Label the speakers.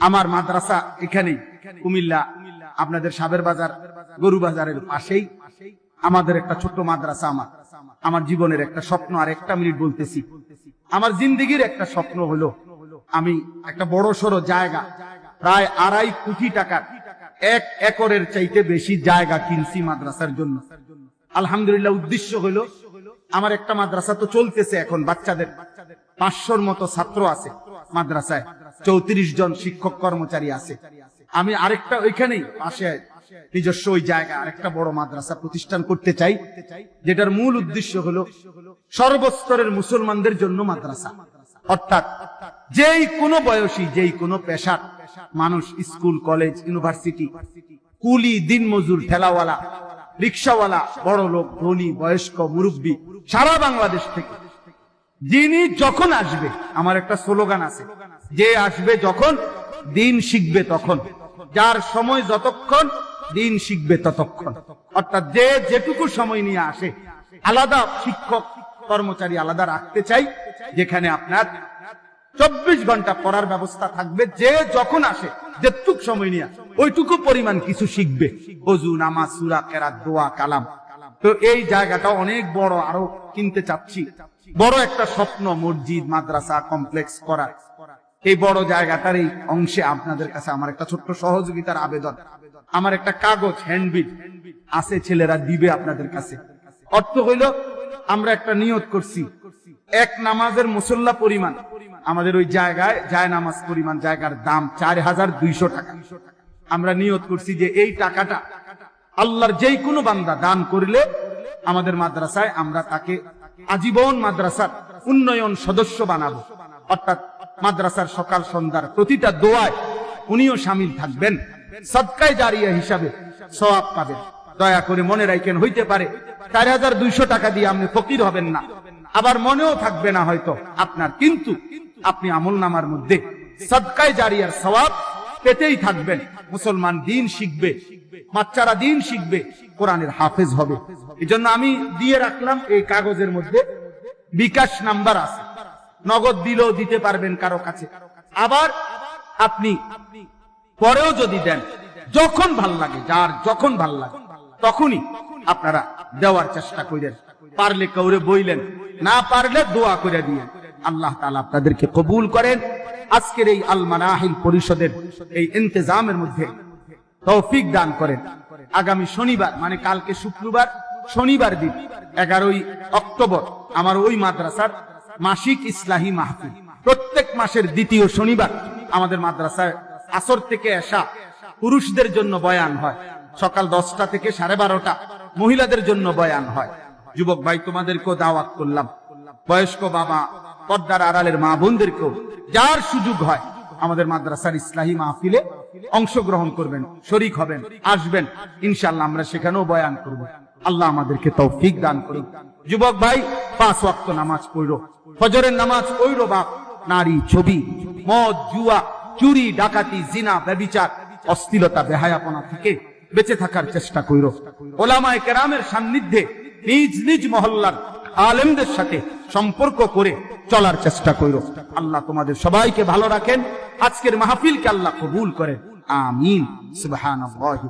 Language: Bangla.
Speaker 1: আমার মাদ্রাসা এখানেই কুমিল্লা, আপনাদের সাবের বাজার, গরু বাজারের পাশেই। আমাদের একটা ছোট্ট মাদ্রাসা আমার। আমার জীবনের একটা স্বপ্ন আর একটা মিনিট বলতেছি। আমার জিন্দিগির একটা স্বপ্ন হলো, আমি একটা বড় সড়ো জায়গা, প্রায় আড়াই কোটি টাকার, এক একরের চাইতে বেশি জায়গা কিনছি মাদ্রাসার জন্য। আলহামদুলিল্লাহ উদ্দেশ্য হলো, আমার একটা মাদ্রাসা তো চলতেছে এখন, বাচ্চাদের, পাঁচশোর মতো ছাত্র আছে। মাদ্রাসায়। চৌত্রিশ জন শিক্ষক কর্মচারী আছে। আমি আরেকটা ওইখানেই, পাশে, নিজস্ব ওই জায়গা আরেকটা বড় মাদ্রাসা প্রতিষ্ঠান করতে চাই। যেটার মূল উদ্দেশ্য হলো সর্বস্তরের মুসলমানদের জন্য মাদ্রাসা। অর্থাৎ যেই কোনো বয়সী, যেই কোনো পেশার মানুষ, স্কুল, কলেজ, ইউনিভার্সিটি, কুলি, দিনমজুর, ঠেলাওয়ালা, রিক্সাওয়ালা বড় লোক ধনী, বয়স্ক, মুরব্বী, সারা বাংলাদেশ থেকে যিনি যখন আসবে, আমার একটা স্লোগান আছে, যে আসবে যখন, দিন শিখবে তখন। যার সময় যতক্ষণ, দিন শিখবে ততক্ষণ। অর্থাৎ যে যেটুকু সময় নিয়ে আসে, আলাদা শিক্ষক, কর্মচারী আলাদা রাখতে চাই, যেখানে আপনার চব্বিশ ঘণ্টা পড়ার ব্যবস্থা থাকবে, যে যখন আসে, যেটুক সময় নিয়ে, ওইটুকু পরিমাণ কিছু শিখবে। অজু, নামাজ, সুরা, কেরাত, দোয়া, কালাম। তো এই জায়গাটা অনেক বড়, আরও কিনতে চাচ্ছি। বড় একটা স্বপ্ন মসজিদ, মাদ্রাসা কমপ্লেক্স করা। এই বড় জায়গাটার এই অংশে আপনাদের কাছে আমার একটা ছোট্ট সহযোগিতার আবেদন। আমার একটা কাগজ হ্যান্ডবিল আছে, ছেলেরা দিবে আপনাদের কাছে। অর্থ হইল, আমরা একটা নিয়ত করছি। এক নামাজের মুসল্লা পরিমাণ, আমাদের ওই জায়গায় যায় নামাজ পরিমাণ জায়গার দাম চার হাজার দুইশো টাকা। আমরা নিয়ত করছি যে এই টাকাটা আল্লাহর যেই কোনো বান্দা দান করলে আমাদের মাদ্রাসায় আমরা তাকে আজীবন মাদ্রাসার উন্নয়ন সদস্য বানাবো। অর্থাৎ মাদ্রাসার সকাল সন্ধ্যার প্রতিটা দোয়ায় উনিও সামিল থাকবেন। সদকায় জারিয়া হিসাবে সওয়াব পাবেন। দয়া করে মনে রাখেন, হইতে পারে চার হাজার দুইশো টাকা দিয়ে আপনি ফকির হবেন না। আবার মনেও থাকবে না হয়তো আপনার, কিন্তু আপনি আমল নামার মধ্যে সদকায় জারিয়ার সওয়াব পেতেই থাকবেন। মুসলমান দিন শিখবে, বাচ্চারা দিন শিখবে, কোরআনের হাফেজ হবে। এই জন্য আমি দিয়ে রাখলাম এই কাগজের মধ্যে। বিকাশ নাম্বার আছে। নগদ দিলেও দিতে পারবেন কারও কাছে। আবার আপনি পরেও যদি দেন, যখন ভালো লাগে, যার যখন ভালো লাগে, তখনই আপনারা দেওয়ার চেষ্টা করেন। পারলে কৌরে বইলেন, না পারলে দোয়া করে দিয়ে আল্লাহ তালা আপনাদেরকে কবুল করেন। আজকের এই আল মানাহিল পরিষদের এই ইন্তজামের মধ্যে তৌফিক দান করেন। আগামী শনিবার মানে কালকে শুক্রবার শনিবার দিন, এগারোই অক্টোবর, আমার ওই মাদ্রাসার মাসিক ইসলাহী মাহফিল। প্রত্যেক মাসের দ্বিতীয় শনিবার আমাদের মাদ্রাসায় আসর থেকে আসা পুরুষদের জন্য বয়ান হয়। সকাল দশটা থেকে সাড়ে বারোটা মহিলাদের জন্য বয়ান হয়। যুবক ভাই, তোমাদেরকেও দাওয়াত করলাম। বয়স্ক বাবা, পর্দার আড়ালের মা বোনদেরকেও যার সুযোগ হয় আমাদের মাদ্রাসার ইসলাহী মাহফিলে অংশগ্রহণ করবেন, শরিক হবেন, আসবেন। ইনশাল্লাহ আমরা সেখানেও বয়ান করব। আল্লাহ আমাদেরকে তৌফিক দান করুন যুবক ভাই, পাঁচ ওয়াক্ত নামাজ পড়ল। ফজরের নামাজ পড়ল বাপ নারী ছবি, মদ, জুয়া, চুরি, ডাকাতি, জিনা, ব্যবিচার, অস্থিরতা, বেহায়াপনা থেকে বেঁচে থাকার চেষ্টা কইর। ওলামায় কেরামের সান্নিধ্যে নিজ নিজ মহল্লার আলেমদের সাথে সম্পর্ক করে চলার চেষ্টা কইর। আল্লাহ তোমাদের সবাইকে ভালো রাখেন। আজকের মাহফিলকে আল্লাহ কবুল করেন। আমিন। সুবহানাল্লাহি।